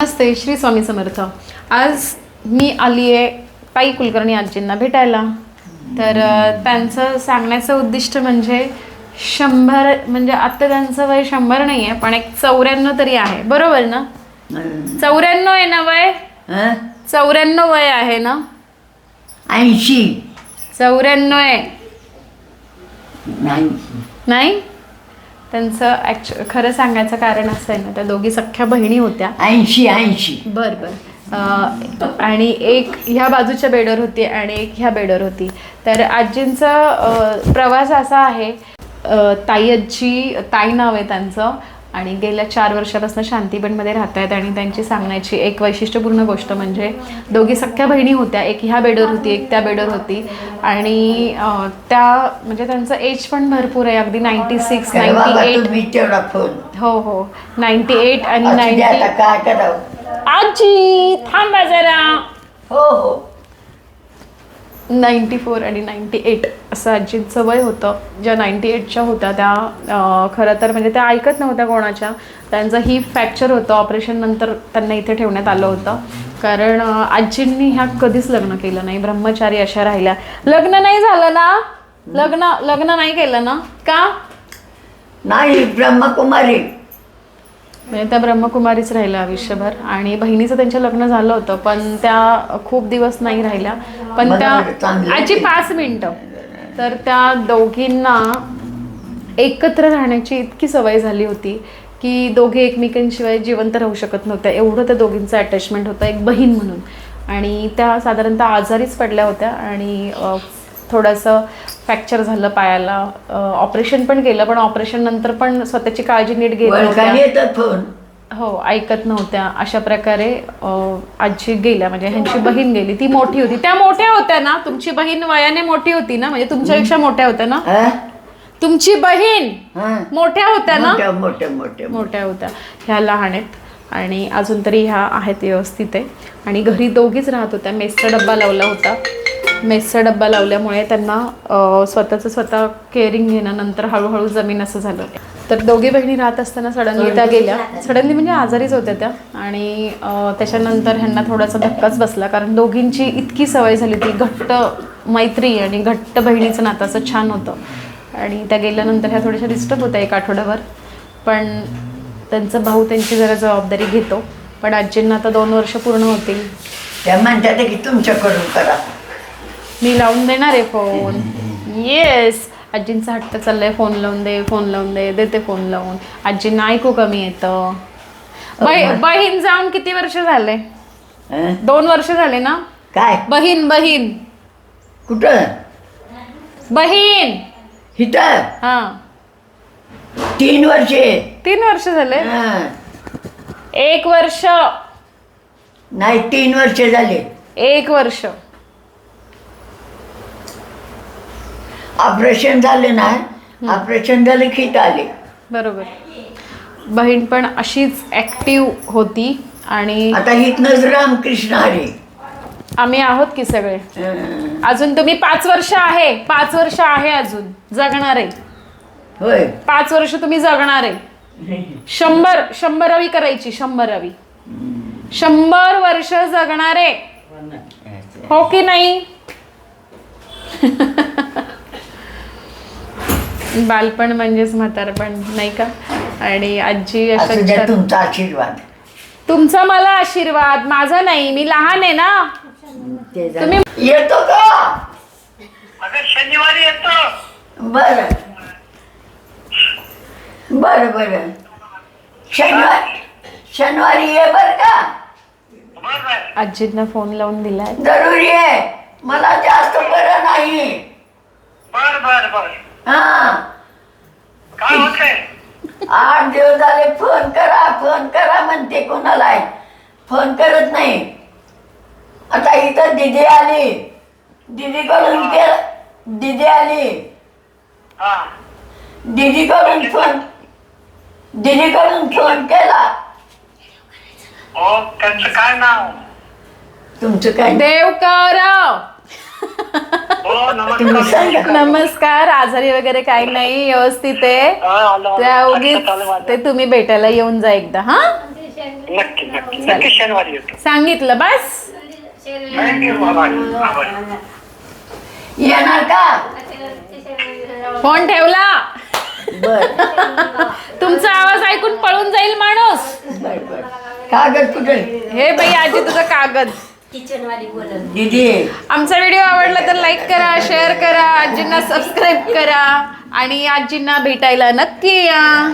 नमस्ते श्री स्वामी समर्थ. आज मी आली आहे ताई कुलकर्णी आजींना भेटायला. तर त्यांचं सांगण्याचं उद्दिष्ट म्हणजे शंभर म्हणजे आता त्यांचं वय शंभर नाही आहे पण एक चौऱ्याण्णव तरी आहे. बरोबर ना? चौऱ्याण्णव आहे ना वय? चौऱ्याण्णव वय आहे ना? ऐंशी. चौऱ्याण्णव आहे. नाही? त्यांचं ॲक्च्यु खरं सांगायचं कारण असं आहे ना त्या दोघी सख्ख्या बहिणी होत्या. ऐंशी ऐंशी. बर बर. अ, आणि एक ह्या बाजूच्या बेडवर होती आणि एक ह्या बेडवर होती. तर आजींचा अ, प्रवास असा आहे अ, ताई आजी ताई नाव आहे त्यांचं. आणि गेल्या चार वर्षापासून शांतीबनमध्ये राहत आहेत आणि त्यांची सांगण्याची एक वैशिष्ट्यपूर्ण गोष्ट म्हणजे दोघी सख्ख्या बहिणी होत्या. एक ह्या बेडवर होती एक त्या बेडवर होती. आणि त्या म्हणजे त्यांचं एज पण भरपूर आहे. अगदी नाईन्टी सिक्स नाईन्टी एट हो हो. नाईन्टी एट आणि नाईन्टी आजी थांबा जरा हो हो नाईन्टी फोर आणि नाईन्टी एट असं आजींचं वय होतं. ज्या नाईन्टी एटच्या होत्या त्या खरं तर म्हणजे त्या ऐकत नव्हत्या कोणाच्या. त्यांचं ही फ्रॅक्चर होतं. ऑपरेशन नंतर त्यांना इथे ठेवण्यात आलं होतं. कारण आजींनी ह्या कधीच लग्न केलं नाही. ब्रह्मचारी अशा राहिल्या. लग्न नाही झालं ना? लग्न लग्न नाही केलं ना? का? नाही ब्रह्मकुमारी. म्हणजे त्या ब्रह्मकुमारीच राहिल्या आयुष्यभर. आणि बहिणीचं त्यांच्या लग्न झालं होतं पण त्या खूप दिवस नाही राहिल्या. पण त्या बरोबर, चांगलं आहे आजी ते. पाच मिनिटं. तर त्या दोघींना एकत्र राहण्याची इतकी सवय झाली होती की दोघे एकमेकांशिवाय जिवंत राहू शकत नव्हत्या. एवढं त्या दोघींचं अटॅचमेंट होतं एक बहीण म्हणून. आणि त्या साधारणतः आजारीच पडल्या होत्या आणि थोडंसं फ्रॅक्चर झालं पायाला. ऑपरेशन पण केलं पण ऑपरेशन नंतर पण स्वतःची काळजी नीट घेत येतात फोन हो ऐकत नव्हत्या. अशा प्रकारे आजी गेल्या. म्हणजे ह्यांची बहीण गेली. ती मोठी होती. त्या मोठ्या होत्या ना. तुमची बहीण वयाने मोठी होती ना. म्हणजे तुमच्यापेक्षा मोठ्या होत्या ना? तुमची बहीण? मोठ्या होत्या ना? मोठ्या मोठ्या मोठ्या. मोठ्या होत्या. ह्या लहान आहेत. आणि अजून तरी ह्या आहेत व्यवस्थित आहे. आणि घरी दोघीच राहत होत्या. मेसचा डब्बा लावला होता. मेसचा डब्बा लावल्यामुळे त्यांना स्वतःचं स्वतः केअरिंग घेणं नंतर हळूहळू जमीन असं झालं. तर दोघी बहिणी राहत असताना सडनली त्या गेल्या. सडनली म्हणजे आजारीच होत्या त्या. आणि त्याच्यानंतर ह्यांना थोडासा धक्काच बसला. कारण दोघींची इतकी सवय झाली ती घट्ट मैत्री आणि घट्ट बहिणीचं नातं असं छान होतं. आणि त्या गेल्यानंतर ह्या थोड्याशा डिस्टर्ब होत्या एक आठवड्याभर पण त्यांचा भाऊ त्यांची जरा जबाबदारी घेतो. पण आजींना आता दोन वर्ष पूर्ण होतील. त्या म्हणतात की तुमच्याकडून करा. मी लावून देणार आहे फोन येस आजींचा हट्ट चाललाय फोन लावून दे फोन लावून दे देते फोन लावून. आजींना ऐकू कमी येतं. बही- बहीण जाऊन किती वर्ष झाले? हा? दोन वर्ष झाले ना? काय? बहीण बहीण. कुठं? बहीण. इथं? हा. तीन वर्षे. तीन वर्ष झाले? हा. एक वर्ष. नाही तीन वर्ष झाले. एक वर्ष. ऑपरेशन झाले ना ऑपरेशन झालं की आले. बरोबर. बहीण पण अशीच ऍक्टिव्ह होती आणि आता इथनच रामकृष्ण हरी. आम्ही आहोत की सगळे. अजून तुम्ही पाच वर्ष आहे. पाच वर्ष आहे अजून. जगणार आहे. होय. पाच वर्ष तुम्ही जगणार आहे. शंभर शंभरावी करायची शंभरावी. शंभर वर्ष जगणारे हो की नाही? बालपण म्हणजेच म्हातारपण नाही का? आणि आजी असू द्या तुमचा आशीर्वाद. तुमचा मला आशीर्वाद माझा नाही मी लहान आहे ना. ते झालं. तुम्ही येतो का? अगं शनिवारी येतो. बर. बर बर. शनिवारी शनिवारी ये बर का? बर बर आजींना फोन लावून दिलाय. जरुरी आहे. मला जास्त बरं नाही. बर बर बर. हा. काय होतंय आठ दिवस झाले फोन करा फोन करा म्हणते कोणाला फोन करत नाही. आता इथं दिदी आली. दिदीकडून के दिदी आली. हा. दिदीकडून फोन दिदीकडून फोन केला. हो त्यांचं काय नाव? तुमचं काय? देवकर. तुम्ही नमस्कार. आजारी वगैरे काही नाही व्यवस्थित आहे. हा. त्या उगीच. ते तुम्ही भेटायला येऊन जा एकदा हा? नक्की नक्की. नक्की शनिवारी येतो. सांगितलं बस. येणार का? फोन ठेवला. बर. तुमचा आवाज ऐकून पळून जाईल माणूस. कागद कुठे? हे बाई आजी तुझं कागद. दीदी. आमचा व्हिडिओ आवडला तर लाईक करा शेअर करा आजींना सबस्क्राईब करा. आणि आजींना भेटायला नक्की या.